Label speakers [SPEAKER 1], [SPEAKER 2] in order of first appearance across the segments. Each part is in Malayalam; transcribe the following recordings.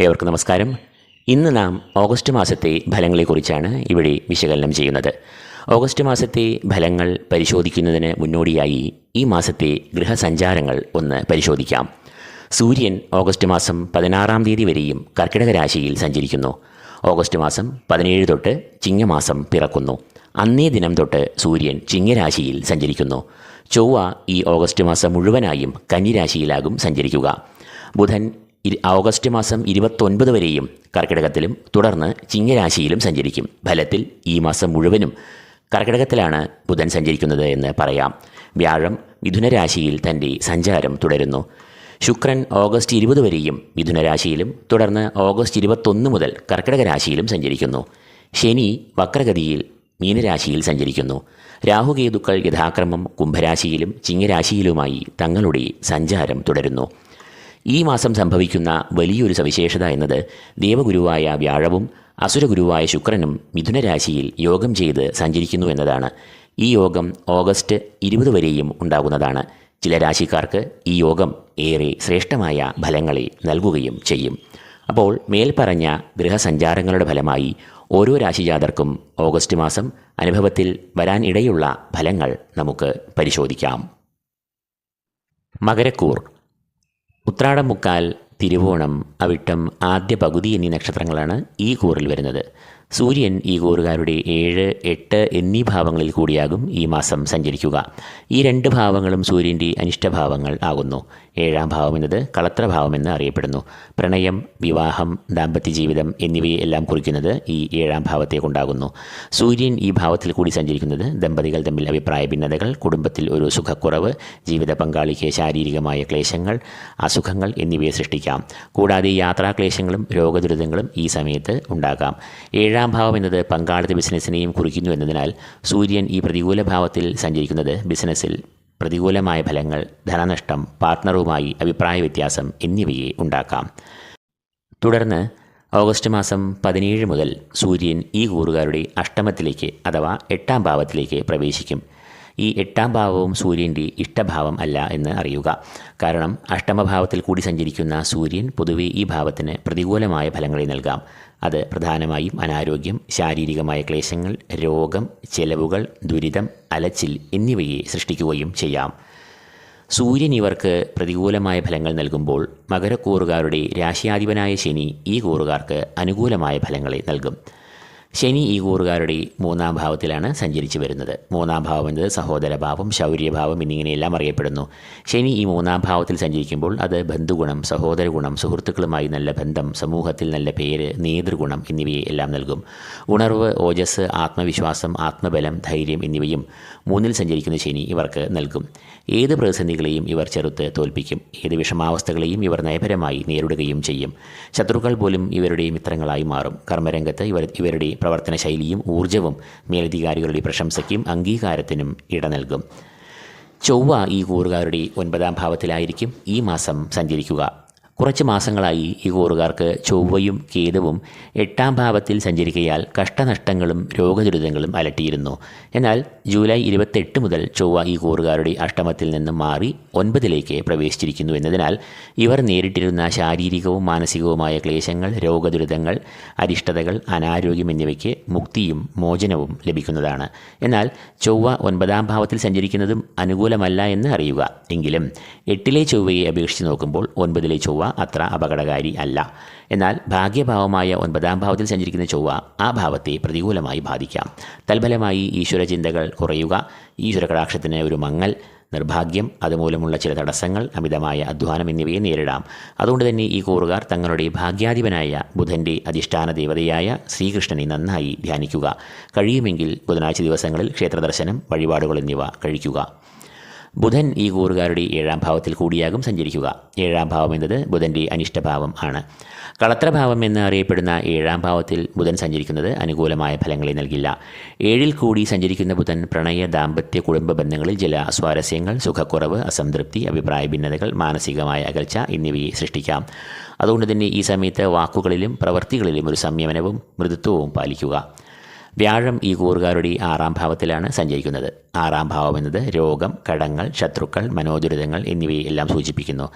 [SPEAKER 1] ഏവർക്കും നമസ്കാരം. ഇന്ന് നാം ഓഗസ്റ്റ് മാസത്തെ ഫലങ്ങളെക്കുറിച്ചാണ് ഇവിടെ വിശകലനം ചെയ്യുന്നത്. ഓഗസ്റ്റ് മാസത്തെ ഫലങ്ങൾ പരിശോധിക്കുന്നതിന് മുന്നോടിയായി ഈ മാസത്തെ ഗൃഹസഞ്ചാരങ്ങൾ ഒന്ന് പരിശോധിക്കാം. സൂര്യൻ ഓഗസ്റ്റ് മാസം പതിനാറാം തീയതി വരെയും കർക്കിടക രാശിയിൽ സഞ്ചരിക്കുന്നു. ഓഗസ്റ്റ് മാസം പതിനേഴ് തൊട്ട് ചിങ്ങമാസം പിറക്കുന്നു. അന്നേ ദിനം തൊട്ട് സൂര്യൻ ചിങ്ങരാശിയിൽ സഞ്ചരിക്കുന്നു. ചൊവ്വ ഈ ഓഗസ്റ്റ് മാസം മുഴുവനായും കന്നിരാശിയിലാകും സഞ്ചരിക്കുക. ബുധൻ ഓഗസ്റ്റ് മാസം ഇരുപത്തൊൻപത് വരെയും കർക്കിടകത്തിലും തുടർന്ന് ചിങ്ങരാശിയിലും സഞ്ചരിക്കും. ഫലത്തിൽ ഈ മാസം മുഴുവനും കർക്കിടകത്തിലാണ് ബുധൻ സഞ്ചരിക്കുന്നത് എന്ന് പറയാം. വ്യാഴം മിഥുനരാശിയിൽ തന്റെ സഞ്ചാരം തുടരുന്നു. ശുക്രൻ ഓഗസ്റ്റ് ഇരുപത് വരെയും മിഥുനരാശിയിലും തുടർന്ന് ഓഗസ്റ്റ് ഇരുപത്തൊന്ന് മുതൽ കർക്കിടക രാശിയിലും സഞ്ചരിക്കുന്നു. ശനി വക്രഗതിയിൽ മീനരാശിയിൽ സഞ്ചരിക്കുന്നു. രാഹുകേതുക്കൾ യഥാക്രമം കുംഭരാശിയിലും ചിങ്ങരാശിയിലുമായി തങ്ങളുടെ സഞ്ചാരം തുടരുന്നു. ഈ മാസം സംഭവിക്കുന്ന വലിയൊരു സവിശേഷത എന്നത് ദേവഗുരുവായ വ്യാഴവും അസുരഗുരുവായ ശുക്രനും മിഥുനരാശിയിൽ യോഗം ചെയ്ത് സഞ്ചരിക്കുന്നു എന്നതാണ്. ഈ യോഗം ഓഗസ്റ്റ് ഇരുപത് വരെയും ഉണ്ടാകുന്നതാണ്. ചില രാശിക്കാർക്ക് ഈ യോഗം ഏറെ ശ്രേഷ്ഠമായ ഫലങ്ങളെ നൽകുകയും ചെയ്യും. അപ്പോൾ മേൽപ്പറഞ്ഞ ഗൃഹസഞ്ചാരങ്ങളുടെ ഫലമായി ഓരോ രാശിജാതർക്കും ഓഗസ്റ്റ് മാസം അനുഭവത്തിൽ വരാൻ ഇടയുള്ള ഫലങ്ങൾ നമുക്ക് പരിശോധിക്കാം. മകരക്കൂർ ഉത്രാടം മുക്കാൽ തിരുവോണം അവിട്ടം ആദ്യ പകുതി എന്നീ നക്ഷത്രങ്ങളാണ് ഈ കൂറിൽ വരുന്നത്. സൂര്യൻ ഈ കൂറുകാരുടെ ഏഴ് എട്ട് എന്നീ ഭാവങ്ങളിൽ കൂടിയാകും ഈ മാസം സഞ്ചരിക്കുക. ഈ രണ്ട് ഭാവങ്ങളും സൂര്യന്റെ അനിഷ്ടഭാവങ്ങൾ ആകുന്നു. ഏഴാം ഭാവം എന്നത് കളത്രഭാവം എന്ന് അറിയപ്പെടുന്നു. പ്രണയം വിവാഹം ദാമ്പത്യ ജീവിതം എന്നിവയെ എല്ലാം കുറിക്കുന്നത് ഈ ഏഴാം ഭാവത്തെ കൊണ്ടാകുന്നു സൂര്യൻ ഈ ഭാവത്തിൽ കൂടി സഞ്ചരിക്കുന്നത് ദമ്പതികൾ തമ്മിൽ അഭിപ്രായ ഭിന്നതകൾ കുടുംബത്തിൽ ഒരു സുഖക്കുറവ് ജീവിത പങ്കാളിക്ക് ശാരീരികമായ ക്ലേശങ്ങൾ അസുഖങ്ങൾ എന്നിവയെ സൃഷ്ടിക്കാം. കൂടാതെ യാത്രാക്ലേശങ്ങളും രോഗദുരിതങ്ങളും ഈ സമയത്ത് ഉണ്ടാകാം. ഏഴാം ഭാവം എന്നത് പങ്കാളിത്ത ബിസിനസ്സിനെയും കുറിക്കുന്നു എന്നതിനാൽ സൂര്യൻ ഈ പ്രതികൂല ഭാവത്തിൽ സഞ്ചരിക്കുന്നത് ബിസിനസ്സിൽ പ്രതികൂലമായ ഫലങ്ങൾ ധനനഷ്ടം പാർട്ട്ണറുമായി അഭിപ്രായ വ്യത്യാസം എന്നിവയെ ഉണ്ടാക്കാം. തുടർന്ന് ഓഗസ്റ്റ് മാസം പതിനേഴ് മുതൽ സൂര്യൻ ഈ കൂറുകാരുടെ അഷ്ടമത്തിലേക്ക് അഥവാ എട്ടാം ഭാവത്തിലേക്ക് പ്രവേശിക്കും. ഈ എട്ടാം ഭാവവും സൂര്യന്റെ ഇഷ്ടഭാവം അല്ല എന്ന് അറിയുക. കാരണം അഷ്ടമഭാവത്തിൽ കൂടി സഞ്ചരിക്കുന്ന സൂര്യൻ പൊതുവെ ഈ ഭാവത്തിന് പ്രതികൂലമായ ഫലങ്ങളെ നൽകാം. അത് പ്രധാനമായും അനാരോഗ്യം ശാരീരികമായ ക്ലേശങ്ങൾ രോഗം ചെലവുകൾ ദുരിതം അലച്ചിൽ എന്നിവയെ സൃഷ്ടിക്കുകയും ചെയ്യാം. സൂര്യൻ ഇവർക്ക് പ്രതികൂലമായ ഫലങ്ങൾ നൽകുമ്പോൾ മകരക്കൂറുകാരുടെ രാശിയാധിപനായ ശനി ഈ കൂറുകാർക്ക് അനുകൂലമായ ഫലങ്ങളെ നൽകും. ശനി ഈ കൂറുകാരുടെ മൂന്നാം ഭാവത്തിലാണ് സഞ്ചരിച്ചു വരുന്നത്. മൂന്നാം ഭാവം എന്നത് സഹോദരഭാവം ശൗര്യഭാവം എന്നിങ്ങനെയെല്ലാം അറിയപ്പെടുന്നു. ശനി ഈ മൂന്നാം ഭാവത്തിൽ സഞ്ചരിക്കുമ്പോൾ അത് ബന്ധുഗുണം സഹോദരഗുണം സുഹൃത്തുക്കളുമായി നല്ല ബന്ധം സമൂഹത്തിൽ നല്ല പേര് നേതൃഗുണം എന്നിവയെ എല്ലാം നൽകും. ഉണർവ് ഓജസ് ആത്മവിശ്വാസം ആത്മബലം ധൈര്യം എന്നിവയും മൂന്നിൽ സഞ്ചരിക്കുന്ന ശനി ഇവർക്ക് നൽകും. ഏത് പ്രതിസന്ധികളെയും ഇവർ ചെറുത്ത് തോൽപ്പിക്കും. ഏത് വിഷമാവസ്ഥകളെയും ഇവർ നയപരമായി നേരിടുകയും ചെയ്യും. ശത്രുക്കൾ പോലും ഇവരുടെ മിത്രങ്ങളായി മാറും. കർമ്മരംഗത്ത് ഇവർ ഇവരുടെ പ്രവർത്തന ശൈലിയും ഊർജവും മേലധികാരികളുടെ പ്രശംസയ്ക്കും അംഗീകാരത്തിനും ഇട നൽകും. ചൊവ്വ ഈ കൂറുകാരുടെ ഒൻപതാം ഭാവത്തിലായിരിക്കും ഈ മാസം സഞ്ചരിക്കുക. കുറച്ച് മാസങ്ങളായി ഈ കൂറുകാർക്ക് ചൊവ്വയും കേതുവും എട്ടാം ഭാവത്തിൽ സഞ്ചരിക്കയാൽ കഷ്ടനഷ്ടങ്ങളും രോഗദുരിതങ്ങളും അലട്ടിയിരുന്നു. എന്നാൽ ജൂലൈ ഇരുപത്തെട്ട് മുതൽ ചൊവ്വ ഈ കൂറുകാരുടെ അഷ്ടമത്തിൽ നിന്ന് മാറി ഒൻപതിലേക്ക് പ്രവേശിച്ചിരിക്കുന്നു എന്നതിനാൽ ഇവർ നേരിട്ടിരുന്ന ശാരീരികവും മാനസികവുമായ ക്ലേശങ്ങൾ രോഗദുരിതങ്ങൾ അരിഷ്ടതകൾ അനാരോഗ്യം എന്നിവയ്ക്ക് മുക്തിയും മോചനവും ലഭിക്കുന്നതാണ്. എന്നാൽ ചൊവ്വ ഒൻപതാം ഭാവത്തിൽ സഞ്ചരിക്കുന്നതും അനുകൂലമല്ല എന്ന് അറിയുക. എങ്കിലും എട്ടിലെ ചൊവ്വയെ അപേക്ഷിച്ച് നോക്കുമ്പോൾ ഒൻപതിലെ ചൊവ്വ അത്ര അപകടകാരി അല്ല. എന്നാൽ ഭാഗ്യഭാവമായ ഒൻപതാം ഭാവത്തിൽ സഞ്ചരിക്കുന്ന ചൊവ്വ ആ ഭാവത്തെ പ്രതികൂലമായി ബാധിക്കാം. തൽഫലമായി ഈശ്വര ചിന്തകൾ കുറയുക ഈശ്വര കടാക്ഷത്തിന് ഒരു മങ്ങൽ നിർഭാഗ്യം അതുമൂലമുള്ള ചില തടസ്സങ്ങൾ അമിതമായ അധ്വാനം എന്നിവയെ നേരിടാം. അതുകൊണ്ട് തന്നെ ഈ കൂറുകാർ തങ്ങളുടെ ഭാഗ്യാധിപനായ ബുധന്റെ അധിഷ്ഠാന ദേവതയായ ശ്രീകൃഷ്ണനെ നന്നായി ധ്യാനിക്കുക. കഴിയുമെങ്കിൽ ബുധനാഴ്ച ദിവസങ്ങളിൽ ക്ഷേത്രദർശനം വഴിപാടുകൾ എന്നിവ കഴിക്കുക. ബുധൻ ഈ കൂറുകാരുടെ ഏഴാം ഭാവത്തിൽ കൂടിയാകും സഞ്ചരിക്കുക. ഏഴാം ഭാവം എന്നത് ബുധന്റെ അനിഷ്ടഭാവം ആണ്. കളത്രഭാവം എന്ന് അറിയപ്പെടുന്ന ഏഴാം ഭാവത്തിൽ ബുധൻ സഞ്ചരിക്കുന്നത് അനുകൂലമായ ഫലങ്ങളെ നൽകില്ല. ഏഴിൽ കൂടി സഞ്ചരിക്കുന്ന ബുധൻ പ്രണയ ദാമ്പത്യ കുടുംബ ബന്ധങ്ങളിൽ ചില സ്വാരസ്യങ്ങൾ സുഖക്കുറവ് അസംതൃപ്തി അഭിപ്രായ ഭിന്നതകൾ മാനസികമായ അകൽച്ച എന്നിവയെ സൃഷ്ടിക്കാം. അതുകൊണ്ട് തന്നെ ഈ സമയത്ത് വാക്കുകളിലും പ്രവൃത്തികളിലും ഒരു സംയമനവും മൃദുത്വവും പാലിക്കുക. വ്യാഴം ഈ കൂറുകാരുടെ ആറാം ഭാവത്തിലാണ് സഞ്ചരിക്കുന്നത്. ആറാം ഭാവം എന്നത് രോഗം കടങ്ങൾ ശത്രുക്കൾ മനോദുരിതങ്ങൾ എന്നിവയെ എല്ലാം സൂചിപ്പിക്കുന്നു.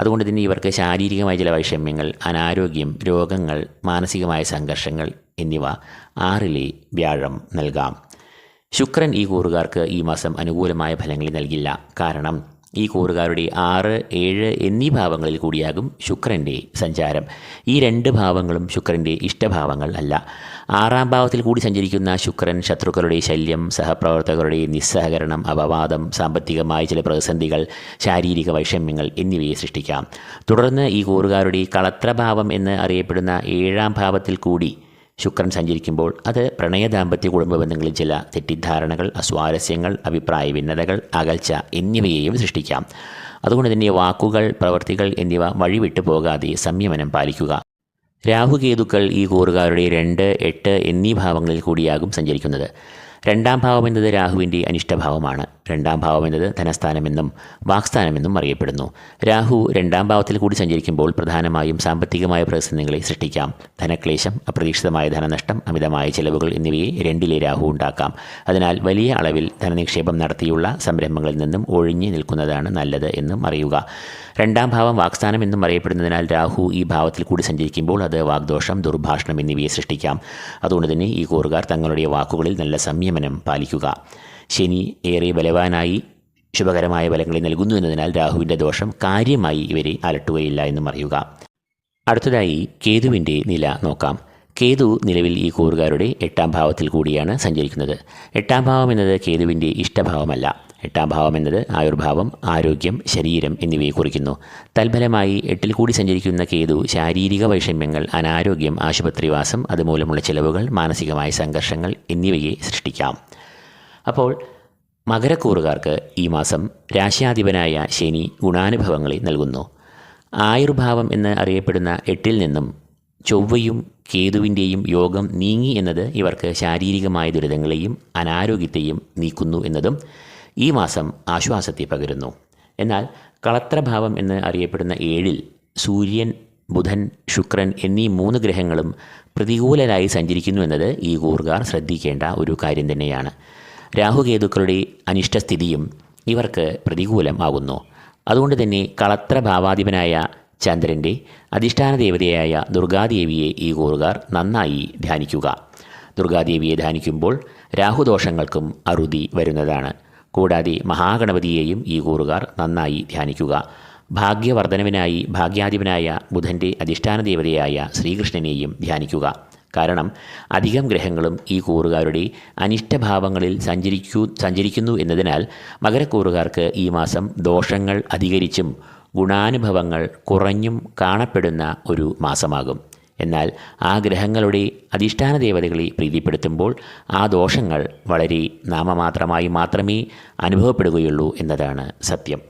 [SPEAKER 1] അതുകൊണ്ട് തന്നെ ഇവർക്ക് ശാരീരികമായ ചില വൈഷമ്യങ്ങൾ അനാരോഗ്യം രോഗങ്ങൾ മാനസികമായ സംഘർഷങ്ങൾ എന്നിവ ആറിലെ വ്യാഴം നൽകാം. ശുക്രൻ ഈ കൂറുകാർക്ക് ഈ മാസം അനുകൂലമായ ഫലങ്ങൾ നൽകില്ല. കാരണം ഈ കൂറുകാരുടെ ആറ് ഏഴ് എന്നീ ഭാവങ്ങളിൽ കൂടിയാകും ശുക്രന്റെ സഞ്ചാരം. ഈ രണ്ട് ഭാവങ്ങളും ശുക്രന്റെ ഇഷ്ടഭാവങ്ങൾ അല്ല. ആറാം ഭാവത്തിൽ കൂടി സഞ്ചരിക്കുന്ന ശുക്രൻ ശത്രുക്കളുടെ ശല്യം സഹപ്രവർത്തകരുടെ നിസ്സഹകരണം അപവാദം സാമ്പത്തികമായ ചില പ്രതിസന്ധികൾ ശാരീരിക വൈഷമ്യങ്ങൾ എന്നിവയെ സൃഷ്ടിക്കാം. തുടർന്ന് ഈ കൂറുകാരുടെ കളത്രഭാവം എന്ന് അറിയപ്പെടുന്ന ഏഴാം ഭാവത്തിൽ കൂടി ശുക്രൻ സഞ്ചരിക്കുമ്പോൾ അത് പ്രണയ ദാമ്പത്യ കുടുംബ ബന്ധങ്ങളിൽ ചില തെറ്റിദ്ധാരണകൾ അസ്വാരസ്യങ്ങൾ അഭിപ്രായ ഭിന്നതകൾ അകൽച്ച എന്നിവയെയും സൃഷ്ടിക്കാം. അതുകൊണ്ട് തന്നെ വാക്കുകൾ പ്രവൃത്തികൾ എന്നിവ വഴിവിട്ടു പോകാതെ സംയമനം പാലിക്കുക. രാഹുകേതുക്കൾ ഈ കൂറുകാരുടെ രണ്ട് എട്ട് എന്നീ ഭാവങ്ങളിൽ കൂടിയാകും സഞ്ചരിക്കുന്നത്. രണ്ടാം ഭാവം എന്നത് രാഹുവിന്റെ അനിഷ്ടഭാവമാണ്. രണ്ടാം ഭാവം എന്നത് ധനസ്ഥാനമെന്നും വാക്സ്ഥാനമെന്നും അറിയപ്പെടുന്നു. രാഹു രണ്ടാം ഭാവത്തിൽ കൂടി സഞ്ചരിക്കുമ്പോൾ പ്രധാനമായും സാമ്പത്തികമായ പ്രതിസന്ധികളെ സൃഷ്ടിക്കാം. ധനക്ലേശം അപ്രതീക്ഷിതമായ ധനനഷ്ടം അമിതമായ ചെലവുകൾ എന്നിവയെ രണ്ടിലെ രാഹു ഉണ്ടാക്കാം. അതിനാൽ വലിയ അളവിൽ ധനനിക്ഷേപം നടത്തിയുള്ള സംരംഭങ്ങളിൽ നിന്നും ഒഴിഞ്ഞു നിൽക്കുന്നതാണ് നല്ലത് എന്നും അറിയുക. രണ്ടാം ഭാവം വാക്സ്ഥാനം എന്നും അറിയപ്പെടുന്നതിനാൽ രാഹു ഈ ഭാവത്തിൽ കൂടി സഞ്ചരിക്കുമ്പോൾ അത് വാഗ്ദോഷം ദുർഭാഷണം എന്നിവയെ സൃഷ്ടിക്കാം. അതുകൊണ്ട് തന്നെ ഈ കൂറുകാർ തങ്ങളുടെ വാക്കുകളിൽ നല്ല സംയമനം പാലിക്കുക. ശനി ഏറെ ബലവാനായി ശുഭകരമായ ഫലങ്ങളെ നൽകുന്നു എന്നതിനാൽ രാഹുവിന്റെ ദോഷം കാര്യമായി ഇവരെ അലട്ടുകയില്ല എന്നും അറിയുക. അടുത്തതായി കേതുവിന്റെ നില നോക്കാം. കേതു നിലവിൽ ഈ കൂറുകാരുടെ എട്ടാം ഭാവത്തിൽ കൂടിയാണ് സഞ്ചരിക്കുന്നത്. എട്ടാം ഭാവം എന്നത് കേതുവിന്റെ ഇഷ്ടഭാവമല്ല. എട്ടാം ഭാവം എന്നത് ആയുർഭാവം ആരോഗ്യം ശരീരം എന്നിവയെ കുറിക്കുന്നു. തൽഫലമായി എട്ടിൽ കൂടി സഞ്ചരിക്കുന്ന കേതു ശാരീരിക വൈഷമ്യങ്ങൾ അനാരോഗ്യം ആശുപത്രിവാസം അതുമൂലമുള്ള ചിലവുകൾ മാനസികമായ സംഘർഷങ്ങൾ എന്നിവയെ സൃഷ്ടിക്കാം. അപ്പോൾ മകരക്കൂറുകാർക്ക് ഈ മാസം രാശ്യാധിപനായ ശനി ഗുണാനുഭവങ്ങളെ നൽകുന്നു. ആയുർഭാവം എന്ന് അറിയപ്പെടുന്ന എട്ടിൽ നിന്നും ചൊവ്വയും കേതുവിന്റെയും യോഗം നീങ്ങി എന്നത് ഇവർക്ക് ശാരീരികമായ ദുരിതങ്ങളെയും അനാരോഗ്യത്തെയും നീക്കുന്നു എന്നതും ഈ മാസം ആശ്വാസത്തെ പകരുന്നു. എന്നാൽ കളത്രഭാവം എന്ന് അറിയപ്പെടുന്ന ഏഴിൽ സൂര്യൻ ബുധൻ ശുക്രൻ എന്നീ മൂന്ന് ഗ്രഹങ്ങളും പ്രതികൂലരായി സഞ്ചരിക്കുന്നു എന്നത് ഈ കൂറുകാർ ശ്രദ്ധിക്കേണ്ട ഒരു കാര്യം തന്നെയാണ്. രാഹുകേതുക്കളുടെ അനിഷ്ടസ്ഥിതിയും ഇവർക്ക് പ്രതികൂലം ആകുന്നു അതുകൊണ്ട് തന്നെ കളത്ര ഭാവാധിപനായ ചന്ദ്രന്റെ അധിഷ്ഠാന ദേവതയായ ദുർഗാദേവിയെ ഈ കൂറുകാർ നന്നായി ധ്യാനിക്കുക. ദുർഗാദേവിയെ ധ്യാനിക്കുമ്പോൾ രാഹുദോഷങ്ങൾക്കും അറുതി വരുന്നതാണ്. കൂടാതെ മഹാഗണപതിയെയും ഈ കൂറുകാർ നന്നായി ധ്യാനിക്കുക. ഭാഗ്യവർദ്ധനവിനായി ഭാഗ്യാധിപനായ ബുധന്റെ അധിഷ്ഠാന ദേവതയായ ശ്രീകൃഷ്ണനെയും ധ്യാനിക്കുക. കാരണം അധികം ഗ്രഹങ്ങളും ഈ കൂറുകാരുടെ അനിഷ്ടഭാവങ്ങളിൽ സഞ്ചരിക്കൂ സഞ്ചരിക്കുന്നു എന്നതിനാൽ മകരക്കൂറുകാർക്ക് ഈ മാസം ദോഷങ്ങൾ അധികരിച്ചും ഗുണാനുഭവങ്ങൾ കുറഞ്ഞും കാണപ്പെടുന്ന ഒരു മാസമാകും. എന്നാൽ ആ ഗ്രഹങ്ങളുടെ അധിഷ്ഠാന ദേവതകളെ പ്രീതിപ്പെടുത്തുമ്പോൾ ആ ദോഷങ്ങൾ വളരെ നാമമാത്രമായി മാത്രമേ അനുഭവപ്പെടുകയുള്ളൂ എന്നതാണ് സത്യം.